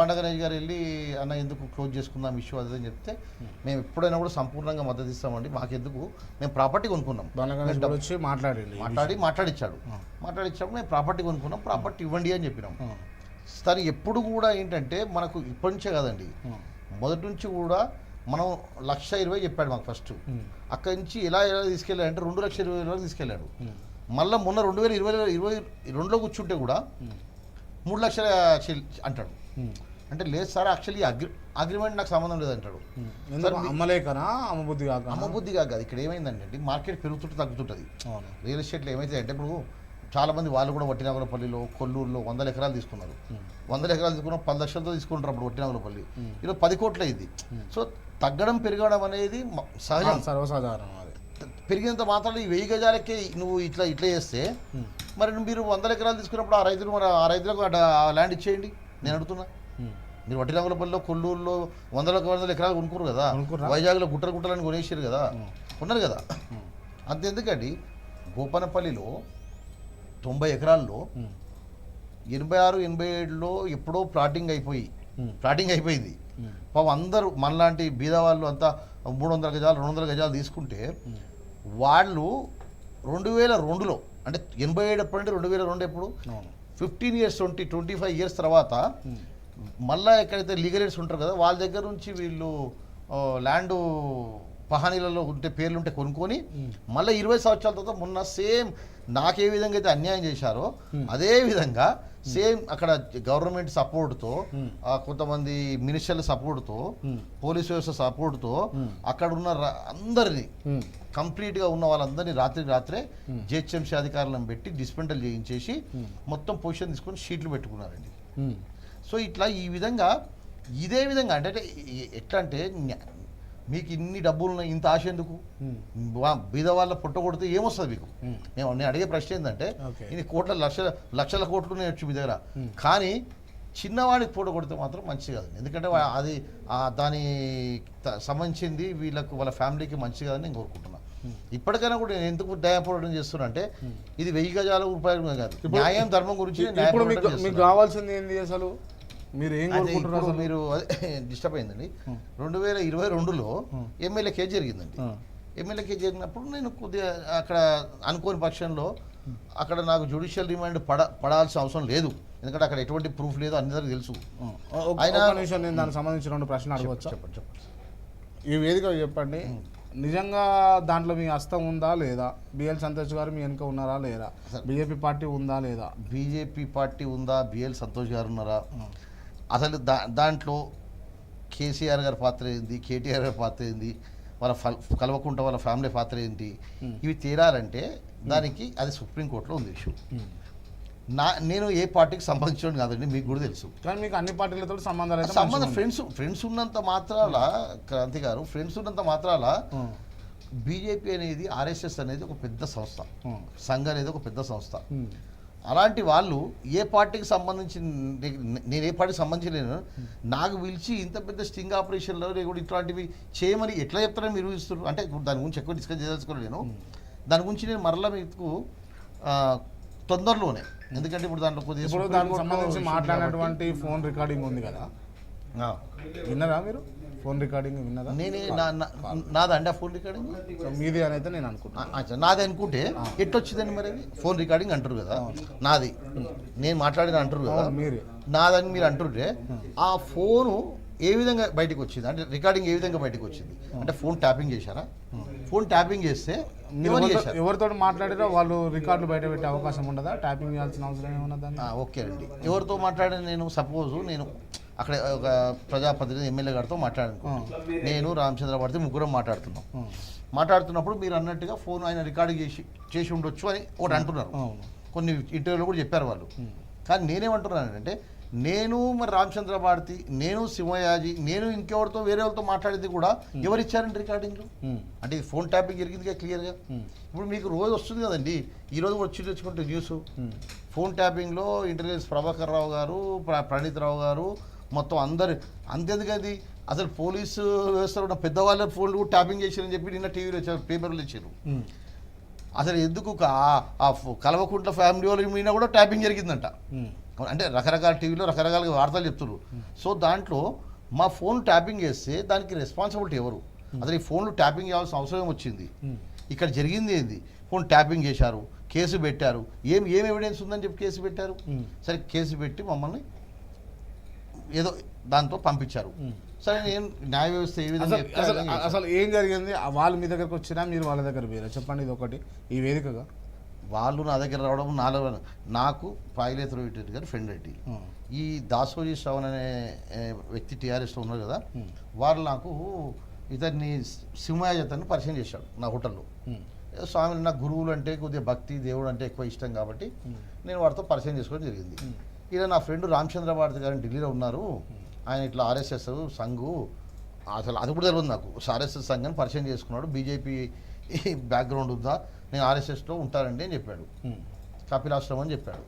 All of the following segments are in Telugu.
బండ గణేష్ గారు వెళ్ళి అన్న ఎందుకు క్లోజ్ చేసుకుందాం? ఇష్యూ అది అని చెప్తే మేము ఎప్పుడైనా కూడా సంపూర్ణంగా మద్దతు ఇస్తామండి. మాకెందుకు? మేము ప్రాపర్టీ కొనుక్కున్నాం. వచ్చి మాట్లాడండి మాట్లాడి మాట్లాడిచ్చాడు. మాట్లాడిచ్చాడు మేము ప్రాపర్టీ కొనుక్కున్నాం ప్రాపర్టీ ఇవ్వండి అని చెప్పినాం. తను ఎప్పుడు కూడా ఏంటంటే మనకు ఇప్పటి నుంచే కాదండి. మొదటి నుంచి కూడా మనం లక్ష ఇరవై చెప్పాడు మాకు ఫస్ట్. అక్కడి నుంచి ఎలా ఎలా తీసుకెళ్ళాడంటే రెండు లక్షల ఇరవై వేల వరకు తీసుకెళ్ళాడు. మళ్ళీ మొన్న రెండు వేల ఇరవై ఇరవై రెండులో కూర్చుంటే కూడా మూడు లక్షల అంటాడు. అంటే లేదు సార్ యాక్చువల్లీ అగ్రి అగ్రిమెంట్ నాకు సంబంధం లేదంటాడు. అమ్మలేకనా అమ్మబుద్ధి కాక అమ్మ బుద్ధిగా కాదు. ఇక్కడ ఏమైందంటే మార్కెట్ పెరుగుతుంటే తగ్గుతుంటుంది. రియల్ ఎస్టేట్లో ఏమైతే అంటే ఇప్పుడు చాలా మంది వాళ్ళు కూడా వట్టినాగులపల్లిలో కొల్లూరులో వందల ఎకరాలు తీసుకున్నారు. వందల ఎకరాలు తీసుకున్న పది లక్షలతో తీసుకుంటారు అప్పుడు వట్టినాగులపల్లి ఈరోజు పది కోట్లు అయింది. సో తగ్గడం పెరగడం అనేది సహజం. సర్వసాధారణం అది. పెరిగినంత మాత్రం ఈ వెయ్యి గజాలకే నువ్వు ఇట్లా ఇట్లా చేస్తే మరి మీరు వందల ఎకరాలు తీసుకున్నప్పుడు ఆ రైతులు మరి ఆ రైతులకు ల్యాండ్ ఇచ్చేయండి. నేను అడుగుతున్నా. మీరు వట్టినాగులపల్లిలో కొల్లూరులో వందల వందల ఎకరాలు కొనుక్కోరు కదా? వైజాగ్లో గుట్టలు గుట్టలని కొనేసారు కదా. ఉన్నారు కదా. అంతెందుకండి గోపనపల్లిలో తొంభై ఎకరాల్లో ఎనభై ఆరు ఎనభై ఏడులో ఎప్పుడో ప్లాటింగ్ అయిపోయి ప్లాటింగ్ అయిపోయింది. పాపం అందరూ మనలాంటి బీద వాళ్ళు అంతా మూడు వందల గజాలు రెండు వందల గజాలు తీసుకుంటే వాళ్ళు రెండు వేల రెండులో అంటే ఎనభై ఏడు ఎప్పుడంటే రెండు వేల రెండు ఎప్పుడు? Fifteen years twenty twenty five years తర్వాత మళ్ళా ఎక్కడైతే లీగలేట్స్ ఉంటారు కదా వాళ్ళ దగ్గర నుంచి వీళ్ళు ల్యాండ్ పహానీలలో ఉంటే పేర్లు ఉంటే కొనుక్కొని మళ్ళీ ఇరవై సంవత్సరాల తర్వాత మొన్న సేమ్ నాకే విధంగా అయితే అన్యాయం చేశారో అదే విధంగా సేమ్ అక్కడ గవర్నమెంట్ సపోర్ట్తో కొంతమంది మినిస్టర్ల సపోర్ట్తో పోలీస్ వ్యవస్థ సపోర్ట్తో అక్కడ ఉన్న అందరినీ కంప్లీట్గా ఉన్న వాళ్ళందరినీ రాత్రి రాత్రే జిహెచ్ఎంసీ అధికారులను పెట్టి డిస్పెంటల్ చేయించేసి మొత్తం పొజిషన్ తీసుకొని షీట్లు పెట్టుకున్నారండి. సో ఇట్లా ఈ విధంగా ఇదే విధంగా అంటే ఎట్లా అంటే మీకు ఇన్ని డబ్బులు ఉన్నాయి ఇంత ఆశ ఎందుకు? బీద వాళ్ళ పుట్ట కొడితే ఏమొస్తుంది మీకు? నేను నేను అడిగే ప్రశ్న ఏంటంటే. ఇన్ని కోట్ల లక్షల లక్షల కోట్లు వచ్చు మీ దగ్గర. కానీ చిన్నవాడికి పూట కొడితే మాత్రం మంచిది కాదు. ఎందుకంటే అది దాని సంబంధించింది వీళ్ళకు వాళ్ళ ఫ్యామిలీకి మంచిది కాదని నేను కోరుకుంటున్నా. ఇప్పటికైనా కూడా నేను ఎందుకు న్యాయపోరాటం చేస్తున్నా అంటే ఇది వెయ్యి గజాల రూపాయలు కాదు. న్యాయం ధర్మం గురించి మీకు. కావాల్సింది ఏంది అసలు? మీరు ఏం కోరుకుంటున్నారు మీరు డిస్టర్బ్ అయిందండి. రెండు వేల ఇరవై రెండులో ఎమ్మెల్యే కేసు జరిగిందండి. ఎమ్మెల్యే కేసు జరిగినప్పుడు నేను కొద్దిగా అక్కడ అనుకోని పక్షంలో అక్కడ నాకు జ్యుడిషియల్ రిమాండ్ పడ పడాల్సిన అవసరం లేదు. ఎందుకంటే అక్కడ ఎటువంటి ప్రూఫ్ లేదు అందరికీ తెలుసు. అయినా- నేను దానికి సంబంధించి రెండు ప్రశ్నలు అడగవచ్చా? చెప్పండి చెప్పండి. ఈ వేదిక చెప్పండి. నిజంగా దాంట్లో మీ హస్తం ఉందా లేదా? బిఎల్ సంతోష్ గారు మీ వెనుక ఉన్నారా లేదా? బీజేపీ పార్టీ ఉందా లేదా? బీజేపీ పార్టీ ఉందా? బిఎల్ సంతోష్ గారు ఉన్నారా? అసలు దా దాంట్లో కేసీఆర్ గారి పాత్ర ఏంది? కేటీఆర్ గారి పాత్ర ఏంది? వాళ్ళ ఫల్ కలవకుంట వాళ్ళ ఫ్యామిలీ పాత్ర ఏంటి? ఇవి తీరాలంటే దానికి అది సుప్రీంకోర్టులో ఉంది ఇష్యూ. నా నేను ఏ పార్టీకి సంబంధించిన కాదండి మీకు కూడా తెలుసు. కానీ మీకు అన్ని పార్టీలతో సంబంధాలు సంబంధం ఫ్రెండ్స్ ఫ్రెండ్స్ ఉన్నంత మాత్రాల క్రాంతి గారు ఫ్రెండ్స్ ఉన్నంత మాత్రాల. బీజేపీ అనేది ఆర్ఎస్ఎస్ అనేది ఒక పెద్ద సంస్థ. సంఘ్ అనేది ఒక పెద్ద సంస్థ. అలాంటి వాళ్ళు ఏ పార్టీకి సంబంధించి నేను ఏ పార్టీకి సంబంధించలేను. నాకు పిలిచి ఇంత పెద్ద స్టింగ్ ఆపరేషన్లో కూడా ఇట్లాంటివి చేయమని ఎట్లా చెప్తారని మీరు ఇస్తున్నారు అంటే దాని గురించి ఎక్కువ డిస్కస్ చేయదలుచుకోలేను దాని గురించి నేను మరలా మీకు తొందరలోనే ఎందుకంటే ఇప్పుడు దాంట్లో కొద్దిగా ఇప్పుడు దానికి సంబంధించి మాట్లాడినటువంటి ఫోన్ రికార్డింగ్ ఉంది కదా. విన్నారా మీరు? ఫోన్ రికార్డింగ్ విన్నారా? నేనే నాదండి ఆ ఫోన్ రికార్డింగ్ మీది అని అయితే నేను అనుకుంటున్నాను నాది అనుకుంటే ఎట్టొచ్చిందండి మరి ఫోన్ రికార్డింగ్ అంటారు కదా. నాది. నేను మాట్లాడిన అంటారు కదా. మీరే. నాదని మీరు అంటుంటే ఆ. ఫోను ఏ విధంగా బయటకు వచ్చింది అంటే రికార్డింగ్ ఏ విధంగా బయటకు వచ్చింది అంటే ఫోన్ ట్యాపింగ్ చేశారా? ఫోన్ ట్యాపింగ్ చేస్తే ఎవరితో- మాట్లాడారో వాళ్ళు రికార్డులు బయట పెట్టే అవకాశం ఉండదా? ట్యాపింగ్ చేయాల్సిన అవసరం ఏమన్నా దాన్ని ఆ, ఓకే అండి. ఎవరితో మాట్లాడిన నేను సపోజ్ నేను అక్కడ ఒక ప్రజాప్రతినిధి ఎమ్మెల్యే గారితో మాట్లాడాను. నేను రామచంద్ర భారతి ముగ్గురం మాట్లాడుతున్నాం. మాట్లాడుతున్నప్పుడు మీరు అన్నట్టుగా ఫోన్ ఆయన రికార్డింగ్ చేసి చేసి ఉండొచ్చు అని ఒకటి అంటున్నారు. కొన్ని ఇంటర్వ్యూలో కూడా చెప్పారు వాళ్ళు. కానీ నేనేమంటున్నానంటే నేను మరి రామచంద్ర భారతి నేను సింహయాజీ నేను ఇంకెవరితో వేరే వాళ్ళతో మాట్లాడేది కూడా ఎవరు ఇచ్చారండి రికార్డింగ్లు? అంటే ఇది ఫోన్ ట్యాపింగ్ జరిగిందిగా క్లియర్గా? ఇప్పుడు మీకు రోజు వస్తుంది కదండి ఈ రోజు వచ్చి తెచ్చుకుంటే న్యూస్. ఫోన్ ట్యాపింగ్లో ఇంటెలిజెన్స్ ప్రభాకర్ రావు గారు ప్ర- ప్రణీత్ రావు గారు మొత్తం అందరు. అంతేందుకది అసలు పోలీసు వ్యవస్థలో ఉన్న పెద్దవాళ్ళ ఫోన్లు కూడా ట్యాపింగ్ చేశారని చెప్పి నిన్న టీవీలో వచ్చారు పేపర్లో ఇచ్చారు. అసలు ఎందుకు కల్వకుంట్ల ఫ్యామిలీ వాళ్ళ మీద కూడా ట్యాపింగ్ జరిగిందంట. అంటే రకరకాల టీవీలో రకరకాల వార్తలు చెప్తున్నారు సో దాంట్లో మా ఫోన్ ట్యాపింగ్ చేస్తే దానికి రెస్పాన్సిబిలిటీ ఎవరు? అసలు ఈ ఫోన్లు ట్యాపింగ్ చేయాల్సిన అవసరం వచ్చింది ఇక్కడ జరిగింది ఏంది? ఫోన్ ట్యాపింగ్ చేశారు కేసు పెట్టారు. ఏం ఏం ఎవిడెన్స్ ఉందని చెప్పి కేసు పెట్టారు? సరే కేసు పెట్టి మమ్మల్ని ఏదో దాంతో పంపించారు. సరే నేను న్యాయ వ్యవస్థ ఏ విధంగా అసలు ఏం జరిగింది? వాళ్ళు మీ దగ్గరకు వచ్చినా మీరు వాళ్ళ దగ్గర పోయారా? చెప్పండి ఇది ఒకటి ఈ వేదికగా. వాళ్ళు నా దగ్గర రావడం నాలో నాకు పాయిలేతు రెడ్డి గారు ఫ్రెండ్ రెడ్డి ఈ దాసోజీ శ్రవణ్ అనే వ్యక్తి టీఆర్ఎస్లో ఉన్నారు కదా వాళ్ళు నాకు ఇతన్ని సింహాయతన్ని పరిచయం చేశాడు నా హోటల్లో. స్వామి నా గురువులు అంటే కొద్దిగా భక్తి దేవుడు అంటే ఎక్కువ ఇష్టం కాబట్టి నేను వాడితో పరిచయం చేసుకోవడం జరిగింది. ఇలా నా ఫ్రెండ్ రామచంద్ర భారతి గారు ఢిల్లీలో ఉన్నారు. ఆయన ఇట్లా ఆర్ఎస్ఎస్ సంఘు అసలు అది కూడా తెలియదు నాకు. ఆర్ఎస్ఎస్ సంఘాన్ని పరిచయం చేసుకున్నాడు. బీజేపీ బ్యాక్గ్రౌండ్ ఉందా? నేను ఆర్ఎస్ఎస్లో ఉంటానండి అని చెప్పాడు. కపిలాశ్రమం అని చెప్పాడు.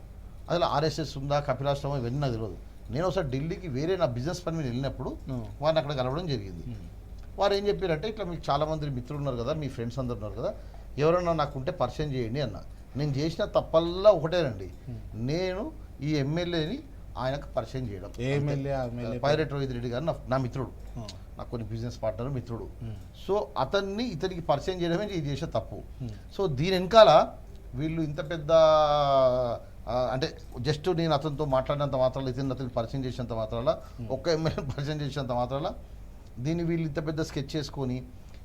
అసలు ఆర్ఎస్ఎస్ ఉందా కపిలాశ్రమం ఇవన్నీ నాకు తెలియదు నేను ఒకసారి ఢిల్లీకి వేరే నా బిజినెస్ పని మీద వెళ్ళినప్పుడు. వారిని అక్కడ కలవడం జరిగింది. వారు ఏం చెప్పారంటే ఇట్లా మీకు చాలా మంది మిత్రులు ఉన్నారు కదా మీ ఫ్రెండ్స్ అందరు ఉన్నారు కదా ఎవరన్నా నాకు ఉంటే పరిచయం చేయండి అన్న. నేను చేసిన తప్పల్లా ఒకటేనండి. నేను ఈ ఎమ్మెల్యేని ఆయనకు పరిచయం చేయడం. పైరెట్ రోహిత్ రెడ్డి గారు నా మిత్రుడు. నాకు కొన్ని బిజినెస్ పార్ట్నర్ మిత్రుడు. సో అతన్ని ఇతనికి పరిచయం చేయడమే ఇది చేసే తప్పు. సో దీని వెనకాల వీళ్ళు ఇంత పెద్ద అంటే జస్ట్ నేను అతనితో మాట్లాడినంత మాత్రాలు ఇతను అతనికి పరిచయం చేసినంత మాత్రాల ఒక్క ఎమ్మెల్యే పరిచయం చేసినంత మాత్రాల దీన్ని వీళ్ళు ఇంత పెద్ద స్కెచ్ చేసుకొని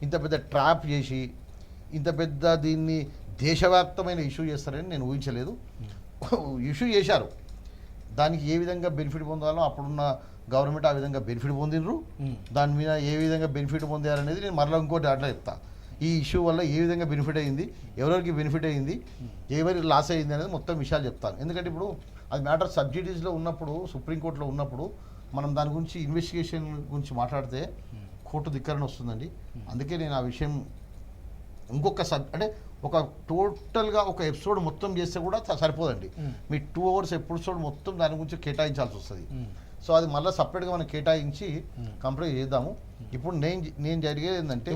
ఇంత పెద్ద ట్రాప్ చేసి ఇంత పెద్ద దీన్ని దేశవ్యాప్తమైన ఇష్యూ చేస్తారని నేను ఊహించలేదు. ఇష్యూ చేశారు. దానికి ఏ విధంగా బెనిఫిట్ పొందాలో అప్పుడున్న గవర్నమెంట్ ఆ విధంగా బెనిఫిట్ పొందినరు దాని మీద ఏ విధంగా బెనిఫిట్ పొందారనేది నేను మరలా ఇంకోటి అట్లా చెప్తా ఈ ఇష్యూ వల్ల ఏ విధంగా బెనిఫిట్ అయింది ఎవరెవరికి బెనిఫిట్ అయింది ఎవరికి లాస్ అయింది అనేది మొత్తం విషయాలు చెప్తాను. ఎందుకంటే ఇప్పుడు అది మ్యాటర్ సబ్సిడీస్లో ఉన్నప్పుడు సుప్రీంకోర్టులో ఉన్నప్పుడు మనం దాని గురించి ఇన్వెస్టిగేషన్ గురించి మాట్లాడితే కోర్టు ధిక్కరణ వస్తుందండి. అందుకే నేను ఆ విషయం ఇంకొక సబ్ అంటే ఒక టోటల్గా ఒక ఎపిసోడ్ మొత్తం చేస్తే కూడా సరిపోదండి. మీ టూ అవర్స్ ఎపిసోడ్ మొత్తం దాని గురించి కేటాయించాల్సి వస్తుంది. సో అది మళ్ళీ సపరేట్గా మనం కేటాయించి కంప్లీట్ చేద్దాము. ఇప్పుడు నేను నేను జరిగేది ఏంటంటే